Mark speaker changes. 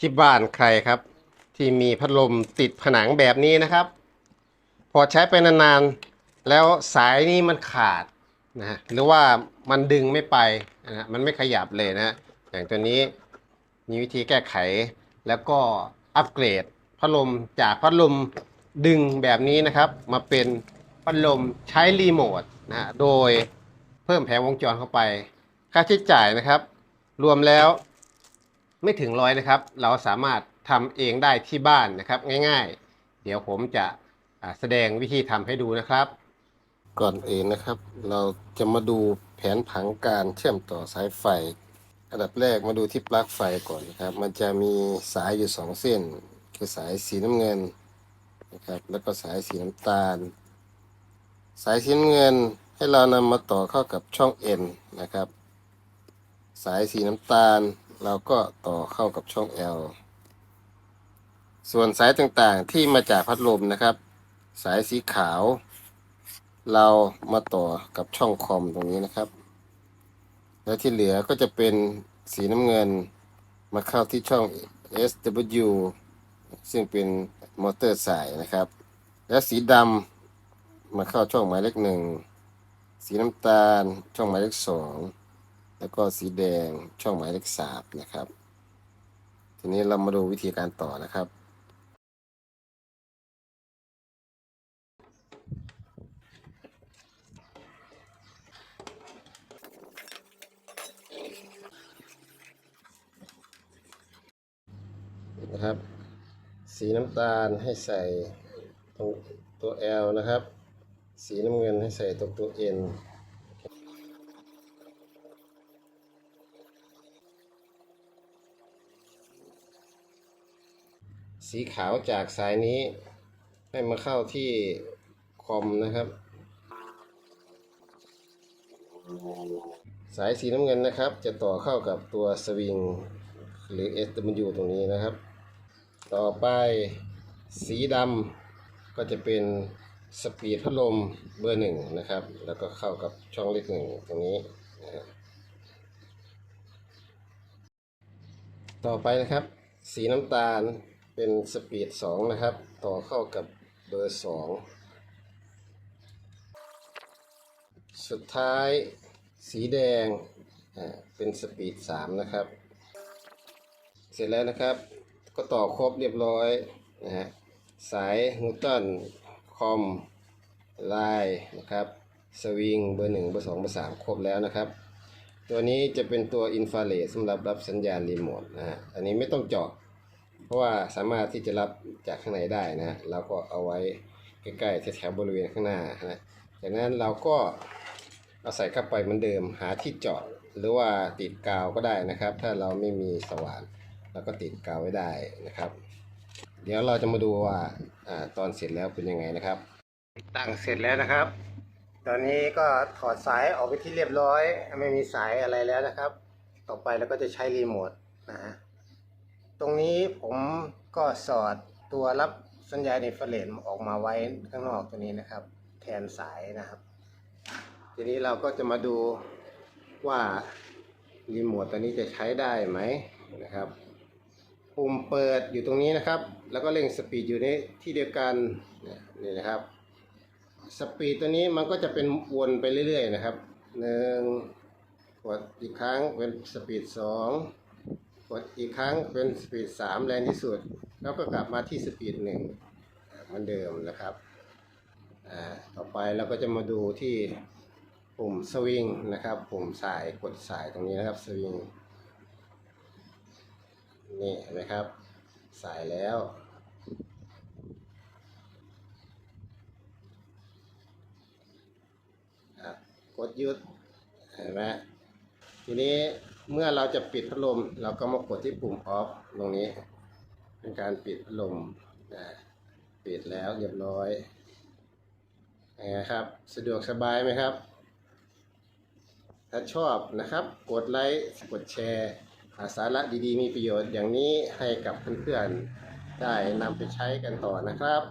Speaker 1: ที่บ้านใครครับ ที่มีพัดลมติดผนังแบบนี้นะครับ พอใช้ไปนานๆแล้วสายนี้มันขาดนะฮะหรือว่ามันดึงไม่ไปนะฮะมันไม่ขยับเลยนะฮะอย่างตัวนี้มีวิธีแก้ไขแล้วก็อัปเกรดพัดลมจากพัดลมดึงแบบนี้นะครับ มาเป็นพัดลมใช้รีโมทนะฮะโดยเพิ่มแผงวงจรเข้าไป ค่าใช้จ่ายนะครับ รวมแล้ว ไม่ถึงร้อยนะครับ เราสามารถทำเองได้ที่บ้านนะครับ ง่าย ๆ เดี๋ยวผมจะแสดงวิธีทำให้ดูนะครับ ก่อนอื่นนะครับ เราจะมาดูแผนผังการเชื่อมต่อสายไฟ อันดับแรกมาดูที่ปลั๊กไฟก่อนนะครับ มันจะมีสายอยู่สองเส้น คือสายสีน้ำเงินนะครับแล้วก็สายสีน้ำตาล สายสีน้ำเงินให้เรานำมาต่อเข้ากับช่อง N นะครับ สายสีน้ำตาล เราก็ต่อเข้ากับช่อง L ส่วนสายต่างๆที่มาจากพัดลมนะครับ สายสีขาว เรามาต่อกับช่องคอมตรงนี้นะครับ แล้วที่เหลือก็จะเป็นสีน้ำเงินมาเข้าที่ช่อง SW ซึ่งเป็นมอเตอร์สายนะครับ และสีดำมาเข้าช่องหมายเลขหนึ่ง สีน้ำตาลช่องหมายเลขสอง แล้วก็สีแดงช่องหมายเลขสามนะครับ ทีนี้เรามาดูวิธีการต่อนะครับ นะครับ สีน้ำตาลให้ใส่ตรงตัว L นะครับ สีน้ำเงินให้ใส่ตรงตัว N สีขาวจากสายนี้ ให้มาเข้าที่คอมนะครับ สายสีน้ำเงินนะครับ จะต่อเข้ากับตัวสวิงหรือ SW ตรงนี้นะครับ ต่อไปสีดำก็จะเป็นสปีดพัดลมเบอร์หนึ่งนะครับ แล้วก็เข้ากับช่องเลขหนึ่งตรงนี้นะฮะต่อไปนะครับ สีน้ำตาล เป็นสปีดสองนะครับ ต่อเข้ากับเบอร์สองสุดท้ายสีแดงเป็นสปีดสามนะครับ เสร็จแล้วนะครับ ก็ต่อครบเรียบร้อยนะฮะสายนิวตันคอมไลน์นะครับสวิงเบอร์หนึ่งเบอร์สองเบอร์สามครบแล้วนะครับ ตัวนี้จะเป็นตัวอินฟราเรดสำหรับรับสัญญาณรีโมทนะฮะอันนี้ไม่ต้องเจาะ เพราะว่าสามารถที่จะรับจากข้างในได้นะฮะเราก็เอาไว้ใกล้ๆแถวๆบริเวณข้างหน้านะจากนั้นเราก็เอาใส่เข้าไปเหมือนเดิมหาที่เจาะหรือว่าติดกาวก็ได้นะครับ ถ้าเราไม่มีสว่านแล้วก็ติดกาวไว้ได้นะครับ เดี๋ยวเราจะมาดูว่าอตอนเสร็จแล้วเป็นยังไงนะครับ ตั้งเสร็จแล้วนะครับ ตอนนี้ก็ถอดสายออกไปที่เรียบร้อย ไม่มีสายอะไรแล้วนะครับ ต่อไปเราก็จะใช้รีโมทนะฮะ ตรงนี้ผมก็สอดตัวรับสัญญาณอินฟราเรดออกมาไว้ข้างนอกตัวนี้นะครับ แทนสายนะครับ ทีนี้เราก็จะมาดูว่ารีโมทตัวนี้จะใช้ได้ไหมนะครับปุ่มเปิดอยู่ตรงนี้นะครับ แล้วก็เร่งสปีดอยู่ในที่เดียวกันเนี่ยนี่นะครับสปีดตัวนี้มันก็จะเป็นวนไปเรื่อยๆนะครับหนึ่งกดอีกครั้งเป็นสปีดสอง กดอีกครั้งเป็นสปีดสามแรงที่สุด แล้วก็กลับมาที่สปีดหนึ่งเหมือนเดิมนะครับต่อไปเราก็จะมาดูที่ปุ่มสวิงนะครับ ปุ่มสายกดสายตรงนี้นะครับสวิงนี่เห็นไหมครับ สายแล้วกดหยุดเห็นไหมทีนี้ เมื่อเราจะปิดพัดลม เราก็มากดที่ปุ่มออฟตรงนี้ เป็นการปิดพัดลมนะปิดแล้วเรียบร้อยยังไงครับ สะดวกสบายไหมครับ ถ้าชอบนะครับ กดไลค์กดแชร์สาระดีๆ มีประโยชน์อย่างนี้ให้กับเพื่อนๆได้นำไปใช้กันต่อนะครับ